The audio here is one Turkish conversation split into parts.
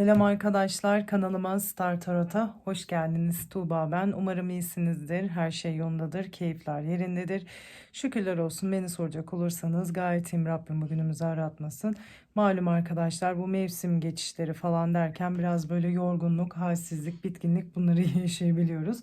Selam arkadaşlar kanalıma Star Tarot'a hoş geldiniz. Tuğba ben. Umarım iyisinizdir. Her şey yolundadır. Keyifler yerindedir. Şükürler olsun beni soracak olursanız gayet iyiyim. Rabbim bugünümüzü aratmasın. Malum arkadaşlar bu mevsim geçişleri falan derken biraz böyle yorgunluk, halsizlik, bitkinlik bunları yaşayabiliyoruz.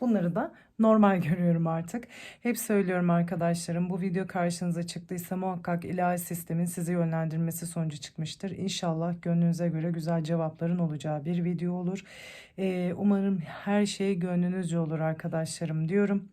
Bunları da normal görüyorum artık. Hep söylüyorum arkadaşlarım bu video karşınıza çıktıysa muhakkak ilahi sistemin sizi yönlendirmesi sonucu çıkmıştır. İnşallah gönlünüze göre güzel cevapların olacağı bir video olur. Ee, umarım her şey gönlünüzce olur arkadaşlarım diyorum.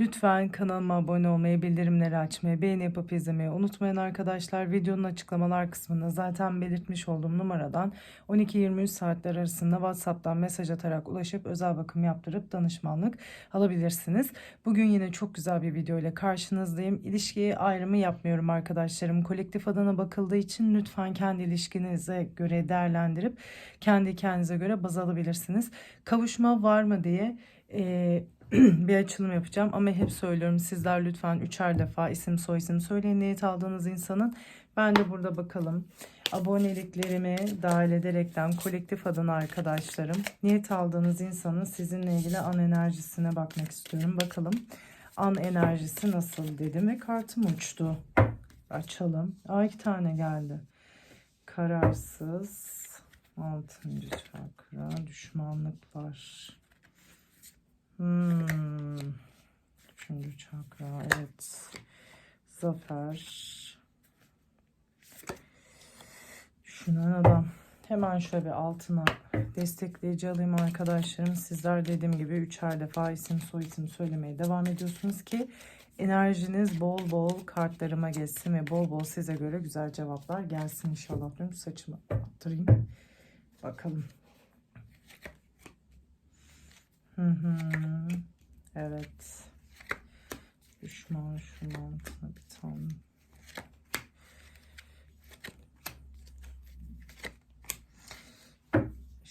Lütfen kanalıma abone olmayı, bildirimleri açmayı, beğeni yapıp izlemeyi unutmayın arkadaşlar. Videonun açıklamalar kısmında zaten belirtmiş olduğum numaradan 12-23 saatler arasında WhatsApp'tan mesaj atarak ulaşıp özel bakım yaptırıp danışmanlık alabilirsiniz. Bugün yine çok güzel bir video ile karşınızdayım. İlişkiye ayrımı yapmıyorum arkadaşlarım. Kolektif adına bakıldığı için lütfen kendi ilişkinize göre değerlendirip kendi kendinize göre baz alabilirsiniz. Kavuşma var mı diye e, bir açılım yapacağım ama hep söylüyorum sizler lütfen üçer defa isim soy isim söyleyin niyet aldığınız insanın. Ben de burada bakalım aboneliklerimi dahil ederekten kolektif adına arkadaşlarım niyet aldığınız insanın sizinle ilgili an enerjisine bakmak istiyorum. Bakalım an enerjisi nasıl dedim ve kartım uçtu. Açalım. Aa iki tane geldi. Kararsız. Altıncı çakra. Düşmanlık var. Hmm. Üçüncü çakra. Evet. Zafer. Düşünen adam. Hemen şöyle bir altına destekleyici alayım arkadaşlarım. Sizler dediğim gibi üçer defa isim soy isim söylemeye devam ediyorsunuz ki enerjiniz bol bol kartlarıma geçsin ve bol bol size göre güzel cevaplar gelsin inşallah diyorum. Saçımı attırayım. Bakalım. Hı. Evet. Düşman şu mantığına bir tane.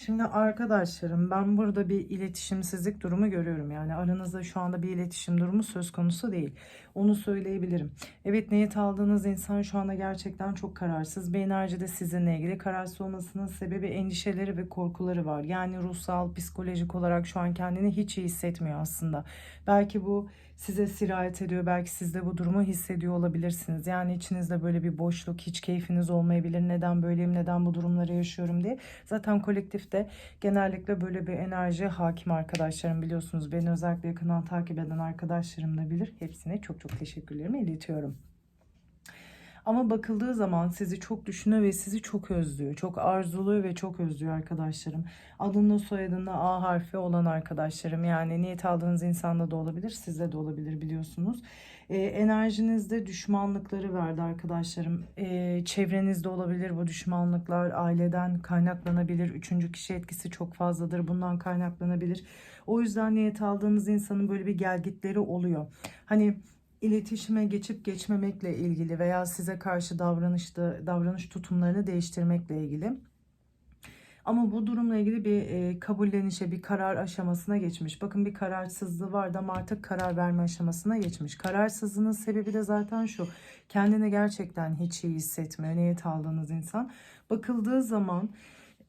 Şimdi arkadaşlarım ben burada bir iletişimsizlik durumu görüyorum. Yani aranızda şu anda bir iletişim durumu söz konusu değil. Onu söyleyebilirim. Evet niyet aldığınız insan şu anda gerçekten çok kararsız. Bir enerjide sizinle ilgili kararsız olmasının sebebi endişeleri ve korkuları var. Yani ruhsal, psikolojik olarak şu an kendini hiç iyi hissetmiyor aslında. Belki bu size sirayet ediyor. Belki siz de bu durumu hissediyor olabilirsiniz. Yani içinizde böyle bir boşluk, hiç keyfiniz olmayabilir. Neden böyleyim, neden bu durumları yaşıyorum diye. Zaten kolektifte genellikle böyle bir enerji hakim arkadaşlarım biliyorsunuz. Beni özellikle yakından takip eden arkadaşlarım da bilir. Hepsine çok çok teşekkürlerimi iletiyorum. Ama bakıldığı zaman sizi çok düşünüyor ve sizi çok özlüyor. Çok arzuluyor ve çok özlüyor arkadaşlarım. Adında soyadında A harfi olan arkadaşlarım. Yani niyet aldığınız insanda da olabilir, sizde de olabilir biliyorsunuz. Ee, enerjinizde düşmanlıkları verdi arkadaşlarım. Ee, çevrenizde olabilir bu düşmanlıklar. Aileden kaynaklanabilir. Üçüncü kişi etkisi çok fazladır. Bundan kaynaklanabilir. O yüzden niyet aldığınız insanın böyle bir gelgitleri oluyor. Hani iletişime geçip geçmemekle ilgili veya size karşı davranışta davranış tutumlarını değiştirmekle ilgili. Ama bu durumla ilgili bir e, kabullenişe, bir karar aşamasına geçmiş. Bakın bir kararsızlığı vardı ama artık karar verme aşamasına geçmiş. Kararsızlığının sebebi de zaten şu. Kendini gerçekten hiç iyi hissetmiyor. Niyet aldığınız insan. Bakıldığı zaman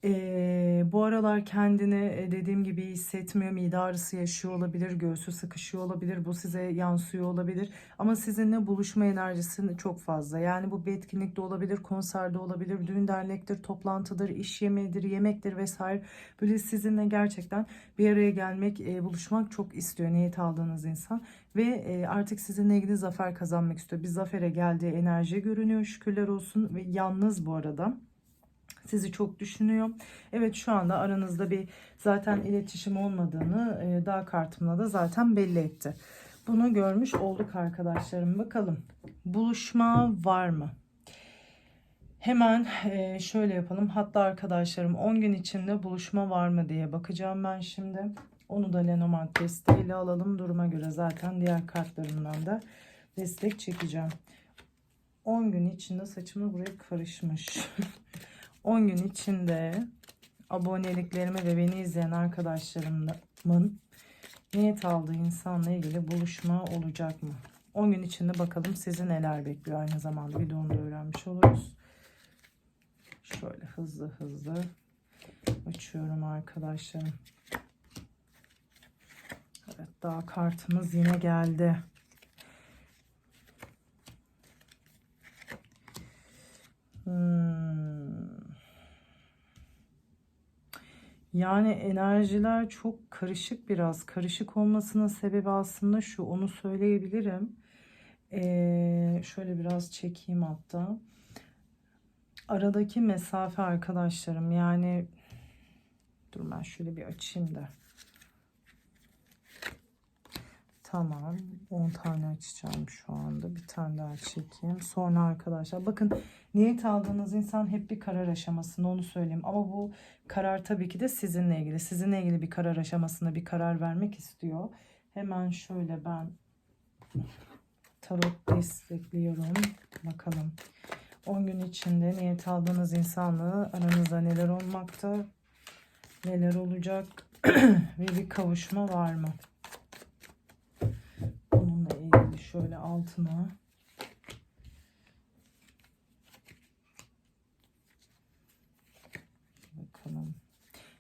ee, bu aralar kendini e, dediğim gibi hissetmiyor. Mide ağrısı yaşıyor olabilir. Göğsü sıkışıyor olabilir. Bu size yansıyor olabilir. Ama sizinle buluşma enerjisi çok fazla. Yani bu bir etkinlikte olabilir, konserde olabilir, düğün dernektir, toplantıdır, iş yemeğidir, yemektir vesaire. Böyle sizinle gerçekten bir araya gelmek, e, buluşmak çok istiyor niyet aldığınız insan. Ve e, artık sizinle ilgili zafer kazanmak istiyor. Bir zafere geldiği enerji görünüyor şükürler olsun. Ve yalnız bu arada. Sizi çok düşünüyor. Evet şu anda aranızda bir zaten iletişim olmadığını e, dağ kartımla da zaten belli etti. Bunu görmüş olduk arkadaşlarım. Bakalım buluşma var mı? Hemen e, şöyle yapalım. Hatta arkadaşlarım 10 gün içinde buluşma var mı diye bakacağım ben şimdi. Onu da Lenormand desteğiyle alalım. Duruma göre zaten diğer kartlarımdan da destek çekeceğim. 10 gün içinde saçımı buraya karışmış. 10 gün içinde aboneliklerime ve beni izleyen arkadaşlarımın niyet aldığı insanla ilgili buluşma olacak mı? 10 gün içinde bakalım sizi neler bekliyor aynı zamanda videomda öğrenmiş oluruz. Şöyle hızlı hızlı açıyorum arkadaşlarım. Evet daha kartımız yine geldi. Yani enerjiler çok karışık biraz. Karışık olmasının sebebi aslında şu. Onu söyleyebilirim. Ee, şöyle biraz çekeyim hatta. Aradaki mesafe arkadaşlarım. Yani dur ben şöyle bir açayım da. Tamam. 10 tane açacağım şu anda. Bir tane daha çekeyim. Sonra arkadaşlar bakın niyet aldığınız insan hep bir karar aşamasında onu söyleyeyim. Ama bu karar tabii ki de sizinle ilgili. Sizinle ilgili bir karar aşamasında bir karar vermek istiyor. Hemen şöyle ben tarot destekliyorum. Bakalım. 10 gün içinde niyet aldığınız insanla aranızda neler olmakta, neler olacak ve bir kavuşma var mı? Şöyle altına bakalım.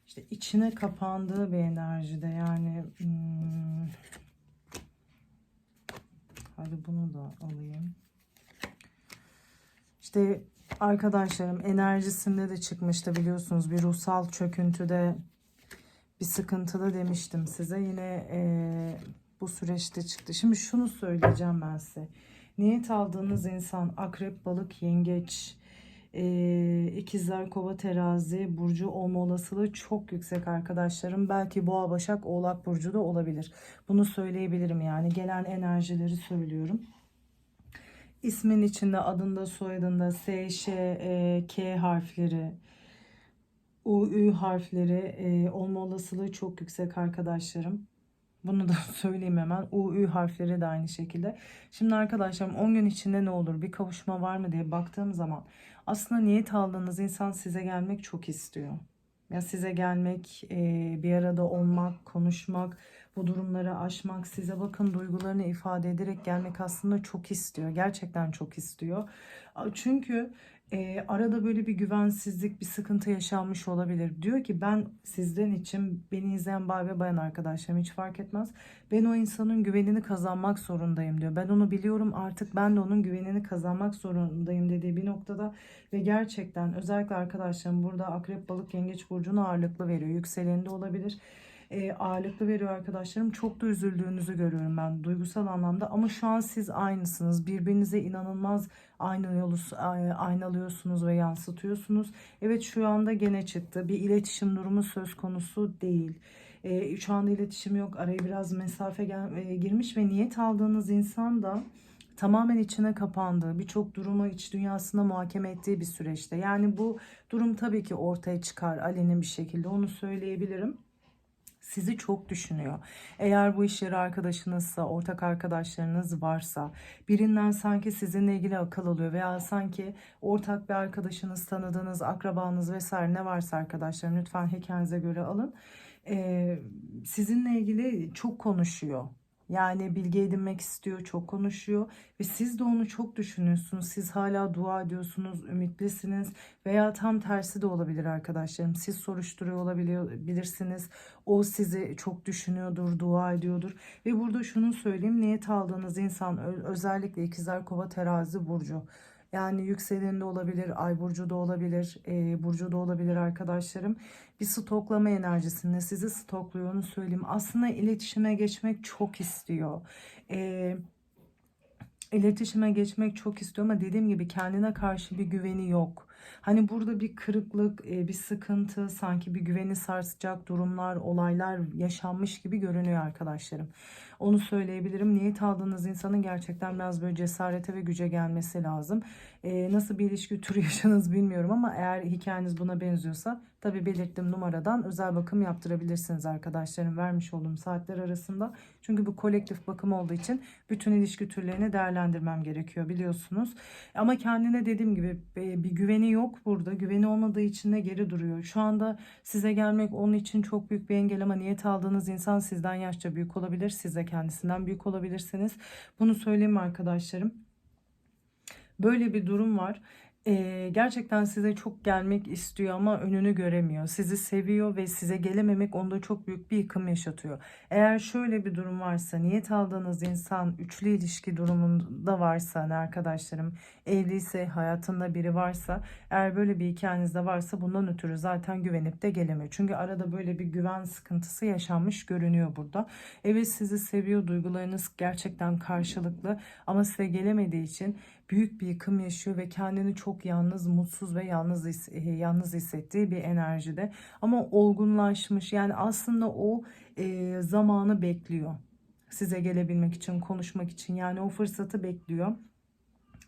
İşte içine kapandığı bir enerjide yani hmm, hadi bunu da alayım. İşte arkadaşlarım enerjisinde de çıkmıştı biliyorsunuz bir ruhsal çöküntüde bir sıkıntıda demiştim size yine eee bu süreçte çıktı. Şimdi şunu söyleyeceğim ben size. Niyet aldığınız insan akrep, balık, yengeç, e, ikizler, kova, terazi, burcu olma olasılığı çok yüksek arkadaşlarım. Belki boğa, başak, oğlak burcu da olabilir. Bunu söyleyebilirim yani. Gelen enerjileri söylüyorum. İsmin içinde adında, soyadında S, Ş, E, K harfleri, U, Ü harfleri e, olma olasılığı çok yüksek arkadaşlarım. Bunu da söyleyeyim hemen. U, Ü harfleri de aynı şekilde. Şimdi arkadaşlarım 10 gün içinde ne olur? Bir kavuşma var mı diye baktığım zaman aslında niyet aldığınız insan size gelmek çok istiyor. Ya size gelmek, e, bir arada olmak, konuşmak, bu durumları aşmak, size bakın duygularını ifade ederek gelmek aslında çok istiyor. Gerçekten çok istiyor. Çünkü e, arada böyle bir güvensizlik, bir sıkıntı yaşanmış olabilir. Diyor ki ben sizden için beni izleyen bay ve bayan arkadaşlarım hiç fark etmez. Ben o insanın güvenini kazanmak zorundayım diyor. Ben onu biliyorum artık ben de onun güvenini kazanmak zorundayım dediği bir noktada ve gerçekten özellikle arkadaşlarım burada akrep balık yengeç burcunu ağırlıklı veriyor. Yükseleni olabilir e, ağırlıklı veriyor arkadaşlarım. Çok da üzüldüğünüzü görüyorum ben duygusal anlamda. Ama şu an siz aynısınız. Birbirinize inanılmaz aynı yolu aynalıyorsunuz ve yansıtıyorsunuz. Evet şu anda gene çıktı. Bir iletişim durumu söz konusu değil. E, şu anda iletişim yok. Araya biraz mesafe gel, e, girmiş ve niyet aldığınız insan da tamamen içine kapandığı, birçok durumu iç dünyasında muhakeme ettiği bir süreçte. Yani bu durum tabii ki ortaya çıkar aleni bir şekilde onu söyleyebilirim sizi çok düşünüyor. Eğer bu iş yeri arkadaşınızsa, ortak arkadaşlarınız varsa, birinden sanki sizinle ilgili akıl alıyor veya sanki ortak bir arkadaşınız, tanıdığınız, akrabanız vesaire ne varsa arkadaşlarım lütfen hikayenize göre alın. Ee, sizinle ilgili çok konuşuyor. Yani bilgi edinmek istiyor, çok konuşuyor ve siz de onu çok düşünüyorsunuz. Siz hala dua ediyorsunuz, ümitlisiniz veya tam tersi de olabilir arkadaşlarım. Siz soruşturuyor olabilirsiniz. O sizi çok düşünüyordur, dua ediyordur. Ve burada şunu söyleyeyim, niyet aldığınız insan özellikle ikizler kova terazi burcu. Yani yükselende olabilir, ay burcu da olabilir, e, burcu da olabilir arkadaşlarım. Bir stoklama enerjisinde sizi stokluyor onu söyleyeyim. Aslında iletişime geçmek çok istiyor. E, iletişime geçmek çok istiyor ama dediğim gibi kendine karşı bir güveni yok. Hani burada bir kırıklık, e, bir sıkıntı, sanki bir güveni sarsacak durumlar, olaylar yaşanmış gibi görünüyor arkadaşlarım. Onu söyleyebilirim. Niyet aldığınız insanın gerçekten biraz böyle cesarete ve güce gelmesi lazım. Ee, nasıl bir ilişki türü yaşadınız bilmiyorum ama eğer hikayeniz buna benziyorsa tabi belirttiğim numaradan özel bakım yaptırabilirsiniz arkadaşlarım vermiş olduğum saatler arasında. Çünkü bu kolektif bakım olduğu için bütün ilişki türlerini değerlendirmem gerekiyor biliyorsunuz. Ama kendine dediğim gibi e, bir güveni yok burada. Güveni olmadığı için de geri duruyor. Şu anda size gelmek onun için çok büyük bir engel ama niyet aldığınız insan sizden yaşça büyük olabilir. Size kendisinden büyük olabilirsiniz. Bunu söyleyeyim arkadaşlarım. Böyle bir durum var. Eee, gerçekten size çok gelmek istiyor ama önünü göremiyor. Sizi seviyor ve size gelememek onda çok büyük bir yıkım yaşatıyor. Eğer şöyle bir durum varsa, niyet aldığınız insan üçlü ilişki durumunda varsa, hani arkadaşlarım evliyse, hayatında biri varsa, eğer böyle bir hikayenizde varsa bundan ötürü zaten güvenip de gelemiyor. Çünkü arada böyle bir güven sıkıntısı yaşanmış görünüyor burada. Evet sizi seviyor, duygularınız gerçekten karşılıklı ama size gelemediği için büyük bir yıkım yaşıyor ve kendini çok yalnız, mutsuz ve yalnız e, yalnız hissettiği bir enerjide. Ama olgunlaşmış yani aslında o e, zamanı bekliyor. Size gelebilmek için, konuşmak için yani o fırsatı bekliyor.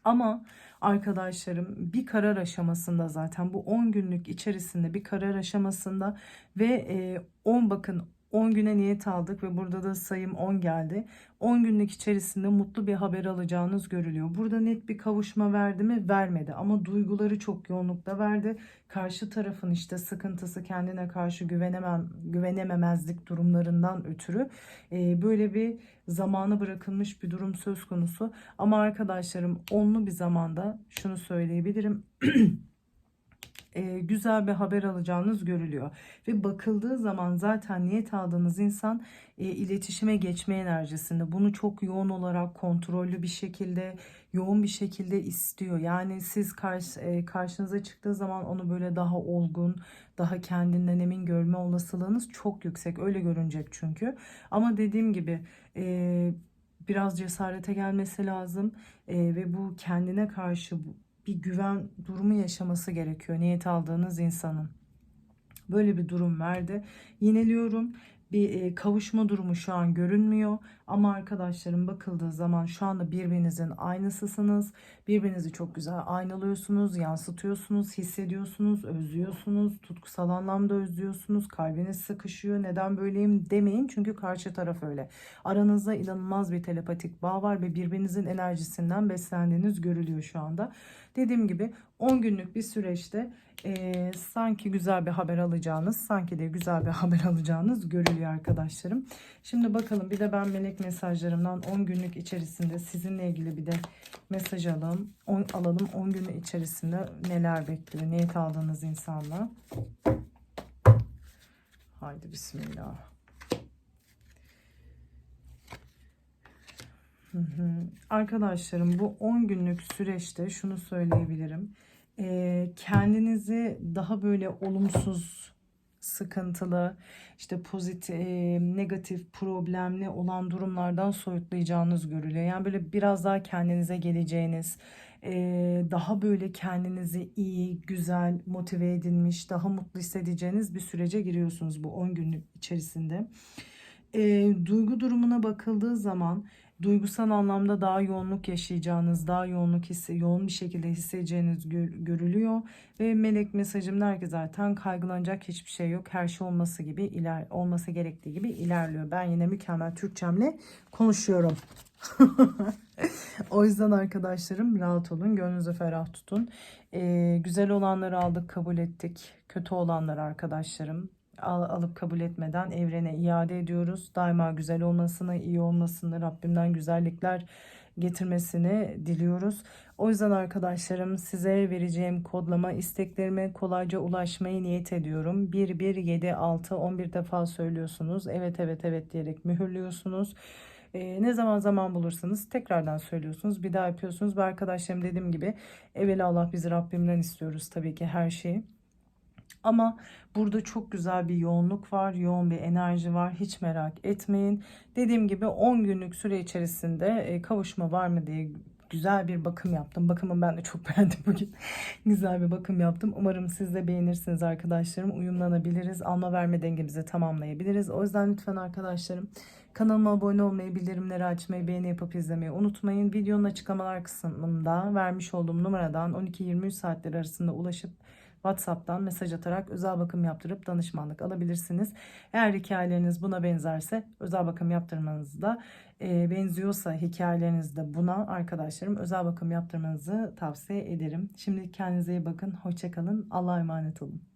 Ama arkadaşlarım bir karar aşamasında zaten bu 10 günlük içerisinde bir karar aşamasında ve e, 10 bakın 10 güne niyet aldık ve burada da sayım 10 geldi. 10 günlük içerisinde mutlu bir haber alacağınız görülüyor. Burada net bir kavuşma verdi mi? Vermedi ama duyguları çok yoğunlukta verdi. Karşı tarafın işte sıkıntısı kendine karşı güvenemem, güvenememezlik durumlarından ötürü e, böyle bir zamanı bırakılmış bir durum söz konusu. Ama arkadaşlarım onlu bir zamanda şunu söyleyebilirim. e, güzel bir haber alacağınız görülüyor. Ve bakıldığı zaman zaten niyet aldığınız insan e, iletişime geçme enerjisinde. Bunu çok yoğun olarak kontrollü bir şekilde, yoğun bir şekilde istiyor. Yani siz karşı, e, karşınıza çıktığı zaman onu böyle daha olgun, daha kendinden emin görme olasılığınız çok yüksek. Öyle görünecek çünkü. Ama dediğim gibi e, biraz cesarete gelmesi lazım E, ve bu kendine karşı bir güven durumu yaşaması gerekiyor niyet aldığınız insanın. Böyle bir durum verdi. Yineliyorum. Bir kavuşma durumu şu an görünmüyor. Ama arkadaşlarım bakıldığı zaman şu anda birbirinizin aynısısınız. Birbirinizi çok güzel aynalıyorsunuz, yansıtıyorsunuz, hissediyorsunuz, özlüyorsunuz. Tutkusal anlamda özlüyorsunuz. Kalbiniz sıkışıyor. Neden böyleyim demeyin. Çünkü karşı taraf öyle. Aranızda inanılmaz bir telepatik bağ var ve birbirinizin enerjisinden beslendiğiniz görülüyor şu anda. Dediğim gibi 10 günlük bir süreçte e, sanki güzel bir haber alacağınız, sanki de güzel bir haber alacağınız görülüyor arkadaşlarım. Şimdi bakalım bir de ben melek mesajlarımdan 10 günlük içerisinde sizinle ilgili bir de mesaj alalım. 10, alalım 10 günün içerisinde neler bekliyor, niyet aldığınız insanla. Haydi bismillah. Hı hı. Arkadaşlarım bu 10 günlük süreçte şunu söyleyebilirim. Ee, kendinizi daha böyle olumsuz, sıkıntılı, işte pozitif, negatif, problemli olan durumlardan soyutlayacağınız görülüyor. Yani böyle biraz daha kendinize geleceğiniz, ee, daha böyle kendinizi iyi, güzel, motive edilmiş, daha mutlu hissedeceğiniz bir sürece giriyorsunuz bu 10 günlük içerisinde. Ee, duygu durumuna bakıldığı zaman duygusal anlamda daha yoğunluk yaşayacağınız, daha yoğunluk hissi, yoğun bir şekilde hissedeceğiniz gör- görülüyor ve melek mesajım der ki zaten kaygılanacak hiçbir şey yok. Her şey olması gibi iler olması gerektiği gibi ilerliyor. Ben yine mükemmel Türkçemle konuşuyorum. o yüzden arkadaşlarım rahat olun, gönlünüzü ferah tutun. Ee, güzel olanları aldık, kabul ettik. Kötü olanları arkadaşlarım al- alıp kabul etmeden evrene iade ediyoruz. Daima güzel olmasını, iyi olmasını, Rabbimden güzellikler getirmesini diliyoruz. O yüzden arkadaşlarım size vereceğim kodlama isteklerime kolayca ulaşmayı niyet ediyorum. 1 1 7 6 11 defa söylüyorsunuz. Evet evet evet diyerek mühürlüyorsunuz. Ee, ne zaman zaman bulursanız tekrardan söylüyorsunuz. Bir daha yapıyorsunuz. Ve arkadaşlarım dediğim gibi evvela Allah bizi Rabbimden istiyoruz tabii ki her şeyi. Ama burada çok güzel bir yoğunluk var, yoğun bir enerji var. Hiç merak etmeyin. Dediğim gibi 10 günlük süre içerisinde e, kavuşma var mı diye güzel bir bakım yaptım. Bakımı ben de çok beğendim bugün. güzel bir bakım yaptım. Umarım siz de beğenirsiniz arkadaşlarım. Uyumlanabiliriz. Alma verme dengemizi tamamlayabiliriz. O yüzden lütfen arkadaşlarım kanalıma abone olmayı, bildirimleri açmayı, beğeni yapıp izlemeyi unutmayın. Videonun açıklamalar kısmında vermiş olduğum numaradan 12-23 saatler arasında ulaşıp WhatsApp'tan mesaj atarak özel bakım yaptırıp danışmanlık alabilirsiniz. Eğer hikayeleriniz buna benzerse özel bakım yaptırmanız da e, benziyorsa hikayeleriniz de buna arkadaşlarım özel bakım yaptırmanızı tavsiye ederim. Şimdi kendinize iyi bakın. Hoşçakalın. Allah'a emanet olun.